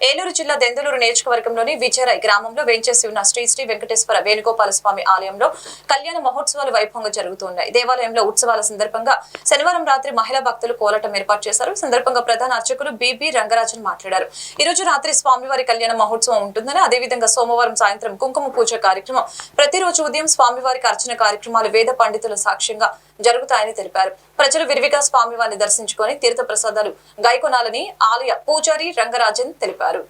ఏలూరు జిల్లా దెందులూరు నియోజకవర్గంలోని విజయరాయ్ గ్రామంలో వేంచేసి ఉన్న శ్రీ శ్రీ వెంకటేశ్వర వేణుగోపాల స్వామి ఆలయంలో కళ్యాణ మహోత్సవాలు వైభవంగా జరుగుతున్నాయి. దేవాలయంలో ఉత్సవాల సందర్భంగా శనివారం రాత్రి మహిళా భక్తులు కోలటం ఏర్పాటు చేశారు. సందర్భంగా ప్రధాన అర్చకులు బీబీ రంగరాజన్ మాట్లాడారు. ఈ రోజు రాత్రి స్వామివారి కళ్యాణ మహోత్సవం ఉంటుందని అదేవిధంగా సోమవారం సాయంత్రం కుంకుమ పూజ కార్యక్రమం ప్రతిరోజు ఉదయం స్వామివారికి అర్చన కార్యక్రమాలు వేద పండితుల సాక్ష్యంగా జరుగుతాయని తెలిపారు. ప్రజలు విరివిగా స్వామివారిని దర్శించుకొని తీర్థ ప్రసాదాలు గైకొనాలని ఆలయ పూజారి రంగరాజన్ తెలిపారు.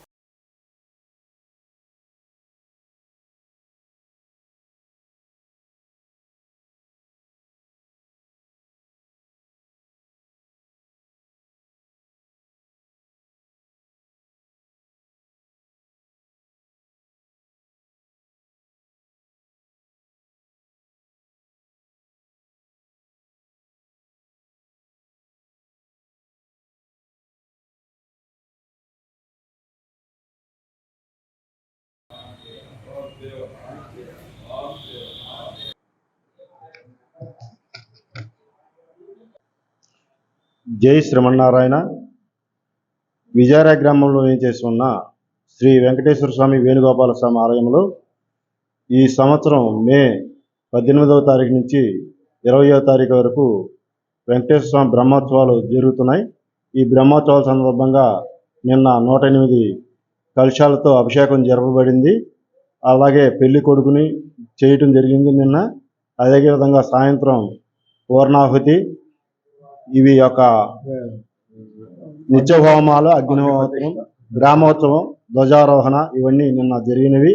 జై శ్రీమన్నారాయణ. విజయరా గ్రామంలో ఏం చేస్తున్న శ్రీ వెంకటేశ్వర స్వామి వేణుగోపాల స్వామి ఆలయంలో ఈ సంవత్సరం మే పద్దెనిమిదవ తారీఖు నుంచి ఇరవయో తారీఖు వరకు వెంకటేశ్వర స్వామి బ్రహ్మోత్సవాలు జరుగుతున్నాయి. ఈ బ్రహ్మోత్సవాల సందర్భంగా నిన్న నూట ఎనిమిది కలుషాలతో అభిషేకం జరపబడింది. అలాగే పెళ్ళి కొడుకుని చేయటం జరిగింది నిన్న. అదేవిధంగా సాయంత్రం పూర్ణాహుతి ఇవి యొక్క నిత్య హోమాలు అగ్నిహోత్రం గ్రామోత్సవం ధ్వజారోహణ ఇవన్నీ నిన్న జరిగినవి.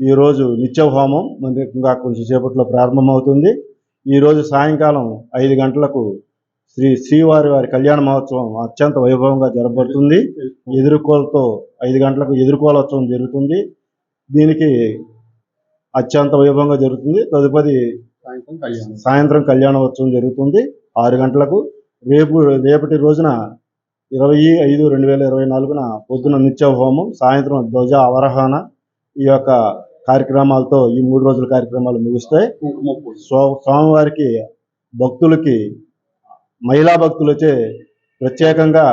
ఈరోజు నిత్య హోమం మరి ఇంకా కొంచెం సేపట్లో ప్రారంభమవుతుంది ఈరోజు సాయంకాలం ఐదు గంటలకు శ్రీ శ్రీవారి వారి కళ్యాణ మహోత్సవం అత్యంత వైభవంగా జరగబడుతుంది ఎదుర్కోలతో ఐదు గంటలకు ఎదుర్కోలోత్సవం జరుగుతుంది. దీనికి అత్యంత వైభవంగా జరుగుతుంది. తదుపరి సాయంత్రం కళ్యాణం సాయంత్రం కళ్యాణోత్సవం జరుగుతుంది. ఆరు గంటలకు రేపు రేపటి రోజున ఇరవై ఐదు రెండు వేల ఇరవై నాలుగున పొద్దున నిత్య హోమం సాయంత్రం ధ్వజ అవరోహణ ఈ యొక్క కార్యక్రమాలతో ఈ మూడు రోజుల కార్యక్రమాలు ముగుస్తాయి. కుంకుమ స్వామివారికి భక్తులకి మహిళా భక్తులచే ప్రత్యేకంగా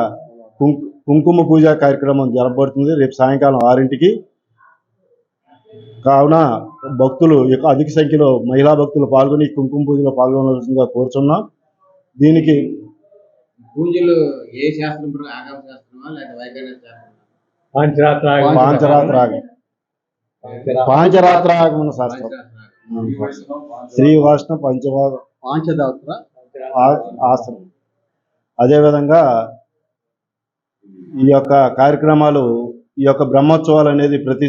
కుంకు కుంకుమ పూజ కార్యక్రమం జరపబడుతుంది రేపు సాయంకాలం ఆరింటికి. కావున భక్తులు అధిక సంఖ్యలో మహిళా భక్తులు పాల్గొని కుంకుమ పూజలో పాల్గొనవలసిందిగా కోరుచున్నాం. దీనికి పూజలు ఏ శాస్త్రం ప్రకారం ఆగమ శాస్త్రమా లేదా శాస్త్రమా? పాంచరాత్రాగం పాంచరాత్రాగం. పాంచరాత్రాగమన శాస్త్రం. శ్రీ వైష్ణవ పంచవా పాంచదాత్ర ఆశ్రమం. అదేవిధంగా ఈ యొక్క కార్యక్రమాలు ఈ యొక్క బ్రహ్మోత్సవాలు అనేది ప్రతి